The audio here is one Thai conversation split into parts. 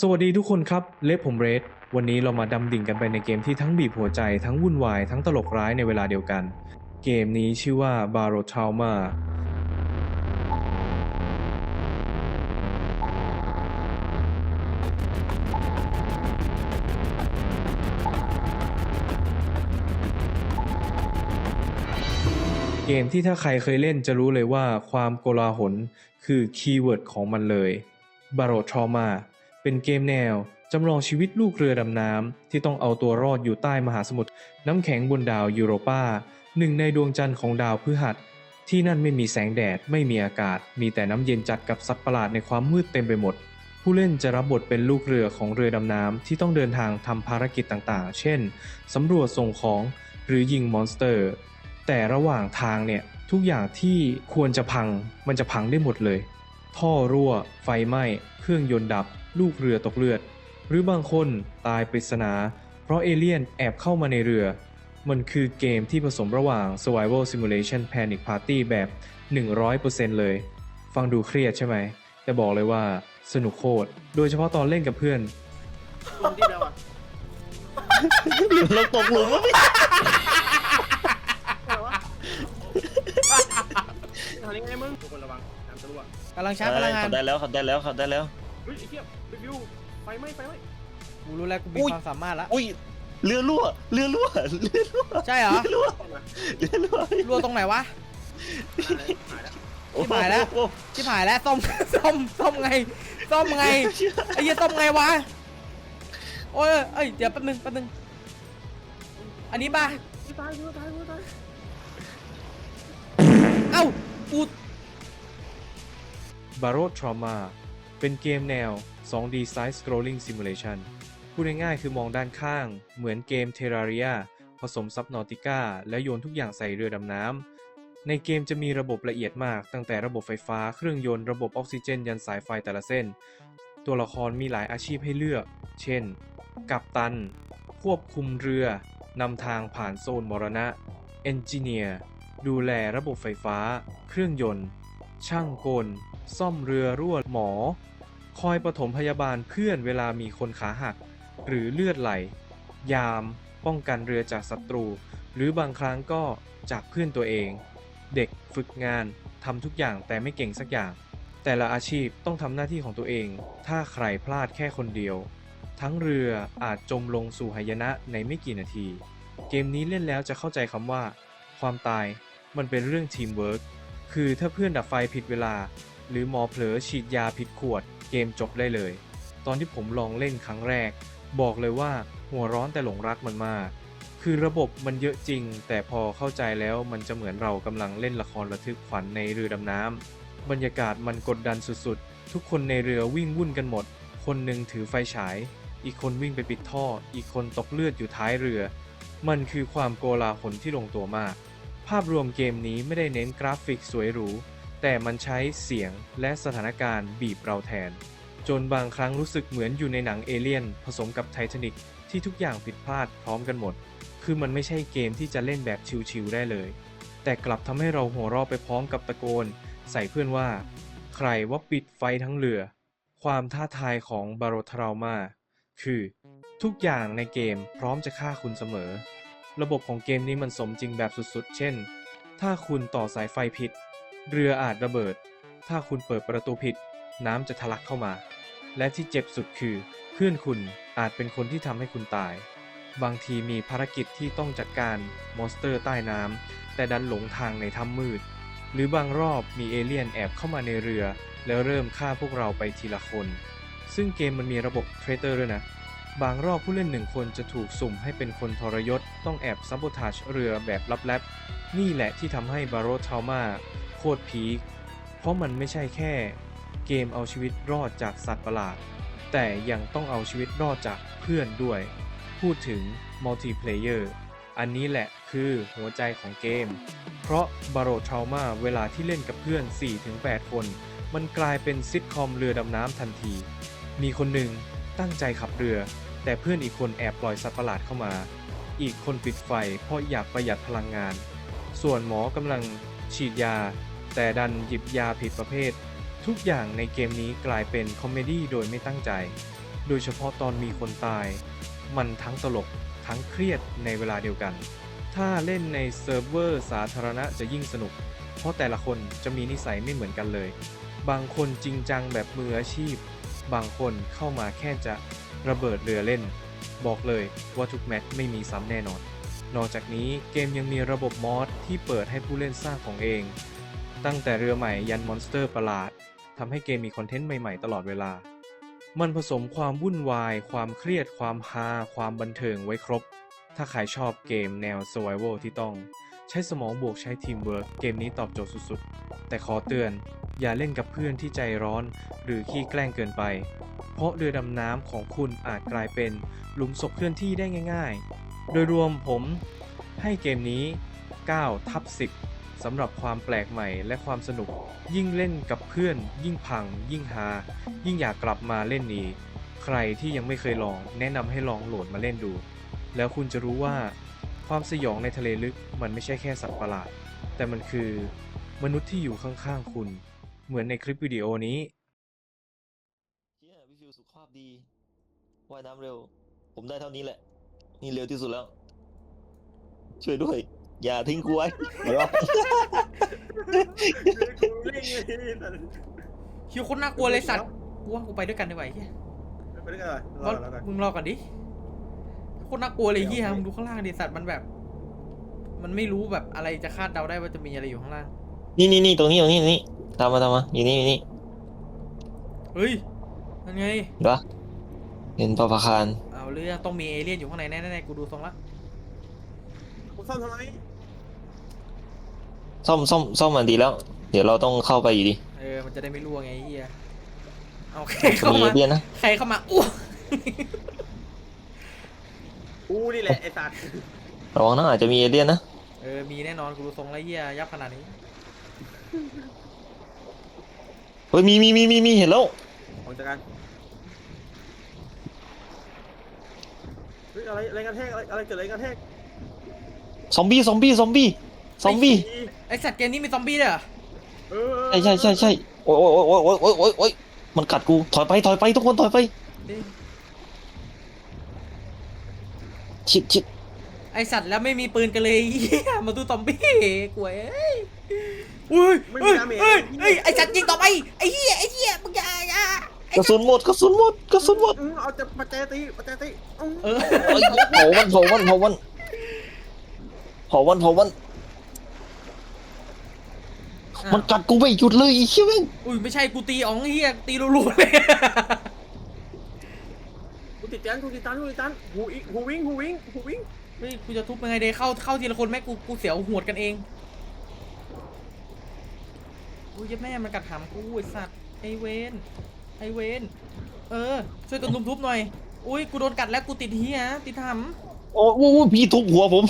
สวัสดีทุกคนครับ เล็บผมเรดวันนี้เรามาดำดิ่งกันไปในเกมที่ทั้งบีบหัวใจ ทั้งวุ่นวาย ทั้งตลกร้ายในเวลาเดียวกัน เกมนี้ชื่อว่า b a r o t a u m a เกมที่ถ้าใครเคยเล่นจะรู้เลยว่าความโกลาหลคือคีย์เวิร์ดของมันเลย b a r o t r a u m a เป็นเกมแนวจำลองชีวิตลูกเรือดำน้ำที่ต้องเอาตัวรอดอยู่ใต้มหาสมุทรน้ำแข็งบนดาวยูโรปาหนึ่งในดวงจันทร์ของดาวพฤหัส ที่นั่นไม่มีแสงแดดไม่มีอากาศ มีแต่น้ำเย็นจัดกับสัตว์ประหลาดในความมืดเต็มไปหมด ผู้เล่นจะรับบทเป็นลูกเรือของเรือดำน้ำที่ต้องเดินทางทำภารกิจต่างๆ เช่นสำรวจส่งของหรือยิงมอนสเตอร์ แต่ระหว่างทางเนี่ยทุกอย่างที่ควรจะพังมันจะพังได้หมดเลย ท่อรั่ว ไฟไหม้ เครื่องยนต์ดับ ลูกเรือตกเลือด หรือบางคนตายปริศนา เพราะเอเลี่ยนแอบเข้ามาในเรือ มันคือเกมที่ผสมระหว่าง Survival Simulation Panic Party แบบ 100%เลย ฟังดูเครียดใช่ไหม แต่บอกเลยว่าสนุกโคตร โดยเฉพาะตอนเล่นกับเพื่อน ลงที่แล้วอะลงตกหลุมวะพี่อะไรวะทำยังไงมึงทุกคนระวังน้ำจะรั่วกำลังชาร์จพลังงานเขาได้แล้วเขาได้แล้วเขาได้แล้ว เฮ้ยไอ้เหี้ยรีวิวไฟไหม้ไฟไหม้กูรู้แล้วกูมีอุ้ยความสามารถแล้วอุ้ยเรือรั่วเรือรั่วเรือรั่วใช่เหรอเรือรั่วเข้ามาเรือรั่วรัวตรงไหนวะ หายแล้วโอ้โชิบหายแล้ว โอ้โหชิบหายแล้วส้มส้มส้มไงส้มไงไอ้เหี้ยส้มไงวะโอ้ยเอ้ยเดี๋ยวแป๊บนึงแป๊บนึงอันนี้ป่ะกูตายกูตายกูตายเอ้ากู b a r o Trauma เป็นเกมแนว 2D Side Scrolling Simulation พูดง่ายๆคือมองด้านข้าง เหมือนเกม Terraria ผสม Subnautica และโยนทุกอย่างใส่เรือดำน้ำ ในเกมจะมีระบบละเอียดมาก ตั้งแต่ระบบไฟฟ้า เครื่องยนต์ ระบบออกซิเจน ยันสายไฟแต่ละเส้น ตัวละครมีหลายอาชีพให้เลือก เช่น กัปตัน ควบคุมเรือ นำทางผ่านโซนมรณะ เอนจิเนียร์ ดูแลระบบไฟฟ้า เครื่องยนต์ ช่างกล ซ่อมเรือรั่วหมอ คอยปฐมพยาบาลเพื่อนเวลามีคนขาหัก หรือเลือดไหล ยาม ป้องกันเรือจากศัตรู หรือบางครั้งก็จากเพื่อนตัวเอง เด็กฝึกงานทำทุกอย่างแต่ไม่เก่งสักอย่าง แต่ละอาชีพต้องทำหน้าที่ของตัวเอง ถ้าใครพลาดแค่คนเดียว ทั้งเรืออาจจมลงสู่หายนะในไม่กี่นาที เกมนี้เล่นแล้วจะเข้าใจคำว่า ความตายมันเป็นเรื่องทีมเวิร์กคือถ้าเพื่อนดับไฟผิดเวลา หรือหมอเผลอฉีดยาผิดขวด เกมจบได้เลย ตอนที่ผมลองเล่นครั้งแรก บอกเลยว่าหัวร้อนแต่หลงรักมันมาก คือระบบมันเยอะจริง แต่พอเข้าใจแล้วมันจะเหมือนเรากำลังเล่นละครระทึกขวัญในเรือดำน้ำบรรยากาศมันกดดันสุดๆ ทุกคนในเรือวิ่งวุ่นกันหมด คนหนึ่งถือไฟฉาย อีกคนวิ่งไปปิดท่อ อีกคนตกเลือดอยู่ท้ายเรือ มันคือความโกลาหลที่ลงตัวมาก ภาพรวมเกมนี้ไม่ได้เน้นกราฟิกสวยหรู แต่มันใช้เสียงและสถานการณ์บีบเราแทน จนบางครั้งรู้สึกเหมือนอยู่ในหนังเอเลี่ยน ผสมกับไททานิกที่ทุกอย่างผิดพลาดพร้อมกันหมด คือมันไม่ใช่เกมที่จะเล่นแบบชิลๆได้เลย แต่กลับทำให้เราหัวเราะไปพร้อมกับตะโกน ใส่เพื่อนว่า ใครว่าปิดไฟทั้งเรือ ความท้าทายของบาโรทรามาคือ ทุกอย่างในเกมพร้อมจะฆ่าคุณเสมอ ระบบของเกมนี้มันสมจริงแบบสุดๆ เช่น ถ้าคุณต่อสายไฟผิด เรืออาจระเบิด ถ้าคุณเปิดประตูผิด น้ำจะทะลักเข้ามา และที่เจ็บสุดคือ เพื่อนคุณอาจเป็นคนที่ทำให้คุณตาย บางทีมีภารกิจที่ต้องจัดการมอนสเตอร์ใต้น้ำแต่ดันหลงทางในถ้ำมืด หรือบางรอบมีเอเลี่ยนแอบเข้ามาในเรือ แล้วเริ่มฆ่าพวกเราไปทีละคน ซึ่งเกมมันมีระบบเทรเตอร์ด้วยนะบางรอบผู้เล่นหนึ่งคนจะถูกสุ่มให้เป็นคนทรยศ ต้องแอบซับบทาชเรือแบบลับๆ นี่แหละที่ทำให้บาโรทามา ตรพีค เพราะมันไม่ใช่แค่ เกมเอาชีวิตรอดจากสัตว์ประหลาด แต่ยังต้องเอาชีวิตรอดจากเพื่อนด้วย พูดถึงมัลติเพลเยอร์ อันนี้แหละคือหัวใจของเกม เพราะบาโรทรามาเวลาที่เล่นกับเพื่อน 4-8 คน มันกลายเป็นซิทคอมเรือดำน้ำทันที มีคนหนึ่งตั้งใจขับเรือ แต่เพื่อนอีกคนแอบปล่อยสัตว์ประหลาดเข้ามา อีกคนปิดไฟเพราะอยากประหยัดพลังงาน ส่วนหมอกำลังฉีดยา แต่ดันหยิบยาผิดประเภท ทุกอย่างในเกมนี้กลายเป็นคอมเมดี้โดยไม่ตั้งใจ โดยเฉพาะตอนมีคนตาย มันทั้งตลกทั้งเครียดในเวลาเดียวกัน ถ้าเล่นในเซิร์ฟเวอร์สาธารณะจะยิ่งสนุก เพราะแต่ละคนจะมีนิสัยไม่เหมือนกันเลย บางคนจริงจังแบบมืออาชีพ บางคนเข้ามาแค่จะระเบิดเรือเล่น บอกเลยว่าทุกแมตช์ไม่มีซ้ำแน่นอน นอกจากนี้เกมยังมีระบบมอดที่เปิดให้ผู้เล่นสร้างของเอง ตั้งแต่เรือใหม่ยันมอนสเตอร์ประหลาดทำให้เกมมีคอนเทนต์ใหม่ๆตลอดเวลา มันผสมความวุ่นวาย ความเครียด ความฮา ความบันเทิงไว้ครบ ถ้าใครชอบเกมแนว Survival ที่ต้อง ใช้สมองบวกใช้ทีมเวิร์กเกมนี้ตอบโจทย์สุดๆ แต่ขอเตือน อย่าเล่นกับเพื่อนที่ใจร้อน หรือขี้แกล้งเกินไป เพราะเรือดำน้ำของคุณอาจกลายเป็นหลุมศพเคลื่อนที่ได้ง่าย ๆ โดยรวมผมให้เกมนี้9ทับ10 สำหรับความแปลกใหม่และความสนุก ยิ่งเล่นกับเพื่อน ยิ่งพัง ยิ่งฮายิ่งอยากกลับมาเล่นอีกใครที่ยังไม่เคยลอง แนะนำให้ลองโหลดมาเล่นดู แล้วคุณจะรู้ว่า ความสยองในทะเลลึกมันไม่ใช่แค่สัตว์ประหลาด แต่มันคือ มนุษย์ที่อยู่ข้างๆคุณ เหมือนในคลิปวิดีโอนี้เชี่ยพี่ฟิวสุขภาพดีว่ายน้ำเร็ว ผมได้เท่านี้แหละ นี่เร็วที่สุดแล้ว ช่วยด้วย อย่าทิ้งกูไว้เดี๋ยวเร่งเลยแต่คิวคนน่ากลัวเลยสัตว์กูว่ากูไปด้วยกันดีกว่าไอ้เฮียไปด้วยกันเลยรเพอราะแล้วกันมึงรอก่อนดิโคนน่ากลัวเลยเฮียมึงดูข้างล่างดิสัตว์มันแบบ มันไม่รู้แบบอะไรจะคาดเดาได้ว่าจะมีอะไรอยู่ข้างล่าง นี่นี่นี่ตรงนี้ตรงนี้ตรงนี้ตามมาตามมาอยู่นี่อยู่นี่เฮ้ยนั่นไง เห็นปะเห็นปะพะคาร เอาเรื่องต้องมีเอเลี่ยนอยู่ข้างในแน่ๆกูดูทรงละ กูซ่อมทำไม ซ่อมซ่อมซ่อมมันดีแล้ว เดี๋ยวเราต้องเข้าไปอยู่ดีเออ มันจะได้ไม่รั่วไงไอ้เฮียเอาใครเข้ามีมาเอเลี่ยนนะใครเข้ามาอ้วกกูนี่แหละไอ้สัตว์ระวังนะอาจจะมีเอเลี่ยนนะเออ มีแน่นอนกูดูทรงแล้วเฮียยับขนาดนี้ เฮ้ยมีมีมีมีมีเห็นแล้วออกจากกันเฮ้ยอะไรอะไรกันแทกอะไรอะไรเกิดอะไรกันแทกซอมบี้ซอมบี้ซอมบี้ ซอมบี้ไอสัตว์เกมนี้มีซอมบี้ด้วยเหรอเออใช่ใช่ใช่ใช่โอ้ยโอ้ยโอ้ยโอ้ยโอ้ยโอ้ยโอ้ยมันกัดกูถอยไปถอยไปทุกคนถอยไปเอ้ยชิดชิดไอสัตว์แล้วไม่มีปืนกันเลยเฮียมาดูซอมบี้กลัวเอ้ยอุ้ยไม่เฮ้มียดาเมจเฮ้ยเฮ้ยไอสัตว์ยิงต่อไปไอเฮียไอเฮียมึงอย่าอย่ากระสุนหมดกระสุนหมดกระสุนหมดอืมเอาจะปัจจัยตีปัจจัยตีอืมเออ เอ้ยเผามันเผามันเผามันเผามันเผามัน มันกัดกูไม่หยุดเลยไอ้เหี้ยแม่งอุ้ยไม่ใช่กูตีอ๋องเฮียตีรัวๆเลยกูติดจันกูติดจันกูติดจันหูอีหูวิ่งหูวิ่งหูวิ่งเฮ้ยกูจะทุบยังไงเดเข้าเข้าทีละคนแม่กูกูเสียวหวดกันเองอุ้ยเหี้ยแม่มันกัดหำกูไอสัตว์ไอเวนไอเวนเออ ช่วยกันทุบๆหน่อย อุ้ยกูโดนกัดแล้วกูติดเฮียติดหำ โอ้โหพี่ทุบหัวผม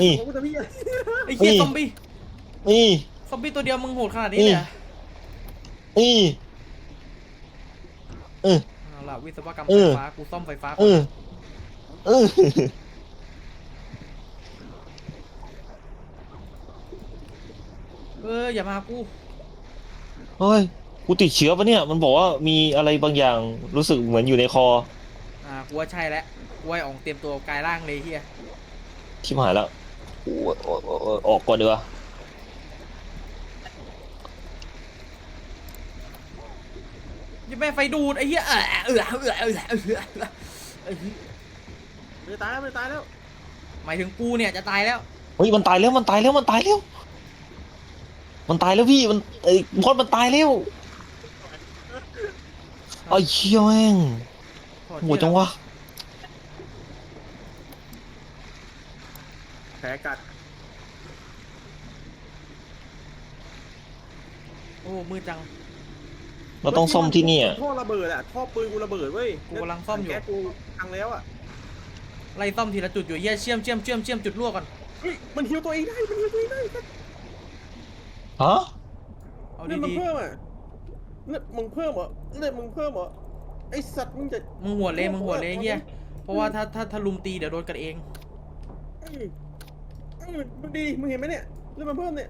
นี่ โอ้กูจะพี่อะไรไอ้เหี้ยนี่ ซอมบี้นี่ ซอมบี้ตัวเดียวมึงโหดขนาดนี้เลยเหรอนี่ เออ เอาล่ะวิศวกรรมเอไฟอฟ้ากูซ่อมไฟฟ้าเออเออ เอออย่ามากูเฮ้ย กูติดเชื้อปะเนี่ย มันบอกว่ามีอะไรบางอย่างรู้สึกเหมือนอยู่ในคออ่ากูว่าใช่แล้วกูว่าไอ้อ๋องเตรียมตัวกลายร่างเลยเฮียชิบหายแล้วโออกก่อนดีกว่ายังแม่ไฟดูดไอ้เหี้ยเออเออเออเออเออเออมันจะตายแล้วมันจะตายแล้ว หมายถึงกูเนี่ยจะตายแล้วเฮ้ยมันตายแล้วมันตายแล้วมันตายแล้ว มันตายแล้วพี่มันไอ้พอดมันตายแล้วไอ้เชี่ยแม่งโหดจังวะ แผ ลกัด โอ้มืดจัง เราต้องซ่อมที่นี่อะท่อระเบิดอะท่อปืนกูระเบิดเว้ยกูกำลังซ่อมอยู่ แก๊สกูพังแล้วอะไล่ซ่อมทีละจุดอยู่เหี้ยเชื่อมเชื่อมเชื่อมเชื่อมจุดรั่วก่อน เฮ้ยมันฮิวตัวเองได้มันฮิวตัวเองได้ฮะเอาเลือดมันดีเพิ่มอะเลือดมึงเพิ่มเหรอเลือดมึงเพิ่มเหรอไอสัตว์มึงจะ ๆมึงหัวเลยมึงหัวเลยไอ้เหี้ยเพราะว่าถ้าถ้าถ้าลุมตีเดี๋ยวโดนกันเองอืม อืมมึงดีมึงเห็นไหมเนี่ยเลือดมันเพิ่มเนี่ย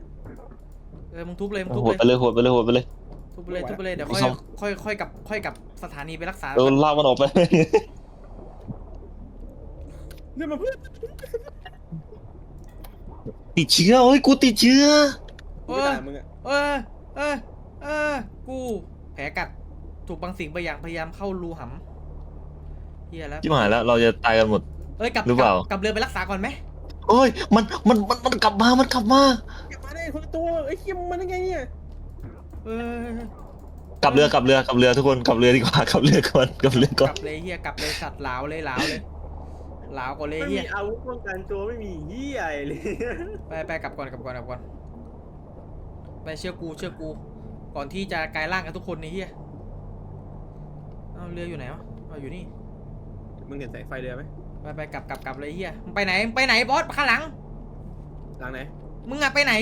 เออมึงทุบเลยมึงทุบโหดเลยไปเลยโหดไปเลยโหดไปเลย ทุบไปเลยทุบไปเลยเดี๋ยวมีค่อยซ่อมค่อยค่อยกลับค่อยกลับสถานีไปรักษาเออลากมันออกไป เรื่องมาเพื่อนติดเชื้อเฮ้ยกูติดเชื้อเอไม่อด่ามึงอะเออเออเออกูแผลกัดถูกบางสิ่งบางอย่างพยายามเข้ารูหำเฮียแล้ว ที่หายแล้วเราจะตายกันหมด เอ้ยกลับหรือเปล่า กลับกลับเรือไปรักษาก่อนไหม เอ้ยมันมันมันมันกลับมามันกลับมาเก็บมาได้คนละตัวไอ้เหี้ยมึงมันยังไงเนี่ยเออกลับเรือกลับเรือกลับเรือทุกคนกลับเรือดีกว่ากลับเรือก่อนกลับเรือกก่กอน ลับเลยเฮียกลับเลยสัตว์หลาวเลยหลาวเลยหลาวก่อนเลยไม่เฮีมียอาวุธป้องกันตัวไม่มีเหี้ยอะไรเลยไปไปกลับก่อนกลับก่อนกลับก่อนไปเชื่อกูเชื่อกู ก่อนที่จะกลายร่างกันทุกคนในเฮียเอาเรืออยู่ไหนวะเอาอยู่นี่มึงเห็นแสงไฟเรือไหม ไปไปกลับกลับกลับเลยเฮียมึงไปไหนมึงไปไหนบอสข้างหลังทางไหนมึงอะไปไหน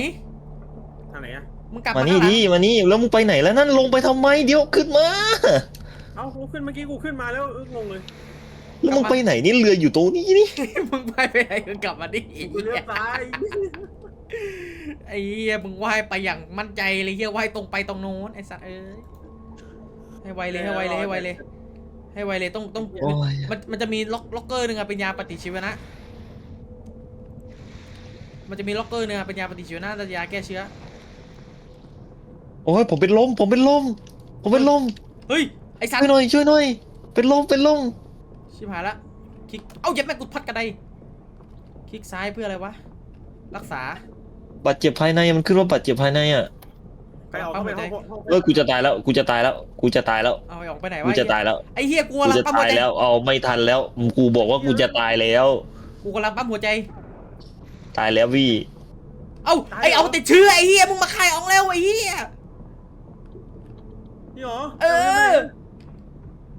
ทางไหนอะมึงกลับมามานี่ข้างหลังดิมานี่แล้วมึงไปไหนแล้วนั่นลงไปทำไมเดี๋ยวขึ้นมาเอ้ากูขึ้นเมื่อกี้กูขึ้นมาแล้วเอองงเลยแล้วมึงไปไหนนี่เรืออยู่ตรงนี้นี่มึงไปไปไหนมึงกลับมาดิกูเลี้ยวซ้ายไอ้เหี้ยมึงว่ายไปอย่างมั่นใจเลยเหี้ยว่ายตรงไปตรงโน้นไอ้สัตว์เอ้ยให้ไวเลยให้ไวเลยให้ไวเลย ให้ไวเลยต้องต้องโอ้ย มันมันจะมีล็อกล็อกเกอร์หนึ่งอะเป็นยาปฏิชีวนะ มันจะมีล็อกเกอร์หนึ่งอะเป็นยาปฏิชีวนะแต่ยาแก้เชื้อ โอ้ยผมเป็นลมผมเป็นลม ผมเป็นลมเฮ้ย ไอ้สัตช่วยว์หน่อยช่วยหน่อย เป็นลมเป็นลมชิบหายละ คลิก เอ้าเย็บแม่งกูพัดกระไดคลิกซ้ายเพื่ออะไรวะ รักษา บาดเจ็บภายในมันขึ้นว่าบาดเจ็บภายในอะ ไปออกเข้าไปห้องห้องเออกูจะตายแล้วกูจะตายแล้วกูจะตายแล้วเอาไอ้ออกไปไหนกูวะจะตายแล้วไอ้เหี้ยกูกูกำลังจะปั๊มหัตาวยใจแล้ว เอาไม่ทันแล้วกูบอกว่ากูจะตายแล้ว กูกำลังปั๊มหัวใจ ตายแล้วพี่เอ้าไอ้เอาติดเชื้อไอ้เหี้ยมึงมาคายออกแล้วไอ้เหี้ยนี่หรอเออ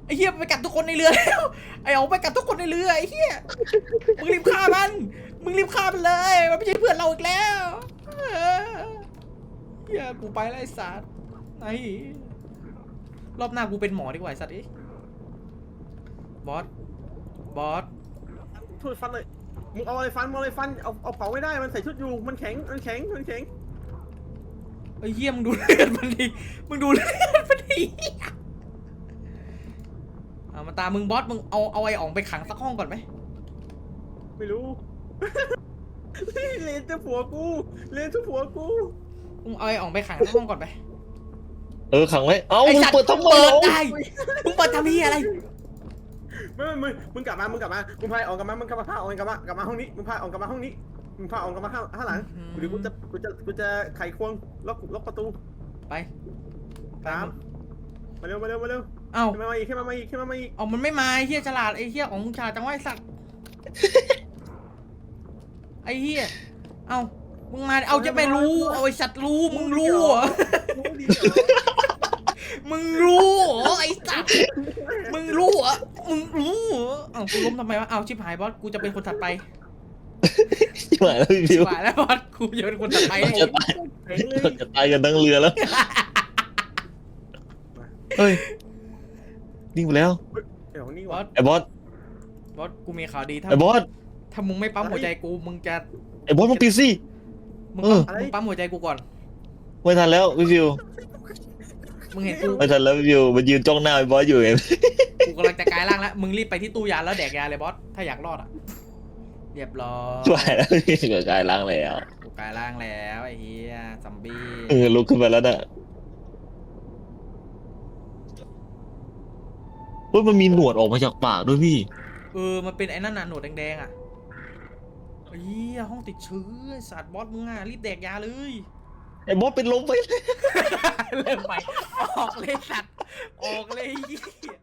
ไอ้เหี้ยไปกัดทุกคนในเรือแล้วไอ้เอาไปกัดทุกคนในเรือไอ้เหี้ยมึงรีบฆ่ามัน มึงรีบฆ่ามันเลย มันไม่ใช่เพื่อนเราอีกแล้วเออ เหี้ยกูไปแล้วไอ้สัตว์ไอ้รอบหน้ากูเป็นหมอดีกว่าไอ้สัตว์เอ้ยบอส บอส ช่วยฟันเลยมึงเอาอะไรฟันมึงเอาอะไรฟันเอาเอาเผาไม่ได้มันใส่ชุดอยู่มันแข็งมันแข็งมันแข็งไอ้เหี้ยมึงดูเลือดมันดิ มึงดูเลือดมันดิเอามาตามมึงบอส มึงเอาเอาไอ้อ๋องไปขังสักห้องก่อนไหมไม่รู้ เลนจะผัวกูเลนจะผัวกู มึงเอาไอ้อ๋องไปขังสักห้องก่อนไป เออขังไว้เอ้าไอ้มึงสัตว์เปิดทำไมเปิดเอ้าได้ มึงเปิดทำเหี้ยอะไร ไม่ไม่มึงมึงกลับมามึงกลับมามึงพาออกกลับมามึงกลับมาพาออกกลับมากลับมาห้องนี้มึงพาออกกลับมาห้องนี้มึงพาออกกลับมาข้างข้างหลังอืมเดี๋ยวกูจะกูจะกูจะไขควงล็อกล็อกประตูไปตามมาเร็วมาเร็วมาเร็วเอ้าขึ้นมาอีกขึ้นมาอีกขึ้นมาอีกเอามันไม่มาไอ้เฮียฉลาดไอ้เฮียของมึงฉลาดจังวะไอ้สัตว์ ไอ้เฮียเอ้า มึงมาเอาจะไม่รู้เอาไอ้สัตว์รู้มึงรู้เหรอรู้ดีเหรอมึงรู้เหรอไอ้สัตว์มึงรู้เหรอมึงรู้เหรอเอ้ากูล้มทำไมวะเอาชิบหายบอสกูจะเป็นคนถัดไปชิบหายแล้วพี่ชิบิบวหายแล้วบอสกูจะเป็นคนถัดไปเราจะตายแข็งเลยเราจะตายกันทั้งเรือแล้วเฮ้ยนิ่งไปแล้วเดี๋ยวนี่บอวะสไอ้บอสบอสกูมีข่าวดีถ้าไอ้บอสถ้ามึงไม่ปั๊มหัวใจกูมึงจะไอ้บอสมึงปิดสิ มึงเอปั๊อมมึงปั๊มหัวใจกูก่อน ไม่ทันแล้วพี่บิวมึงเห็นกู ไม่ทันแล้วพี่บิวมันยืนจ้องหน้าไอ้บอสอยู่ไงกูกำลังจะกลายร่างแล้ว มึงรีบไปที่ตู้ยาแล้วแดกยาเลยบอส ถ้าอยากรอดอะ เรียบร้อยช่วยแล้วพี่เกิดกายล้างแล้วกูกลายร่างแล้วไอ้เหี้ยซัมบี้ เออลุกขึ้นมาแล้วน่ะเฮ้ยมันมีหนวดออกมาจากปากด้วยพี่ เออ มันเป็นไอ้นั่นน่ะหนวดแดงๆอะไอ้ เฮียห้องติดเชื้อไอสัตว์บอสมึงอะรีบแดกยาเลย ไอ้บอสเป็นลมไปเลยเริ่มไปออกเลยสัตว์ออกเลยเหี้ย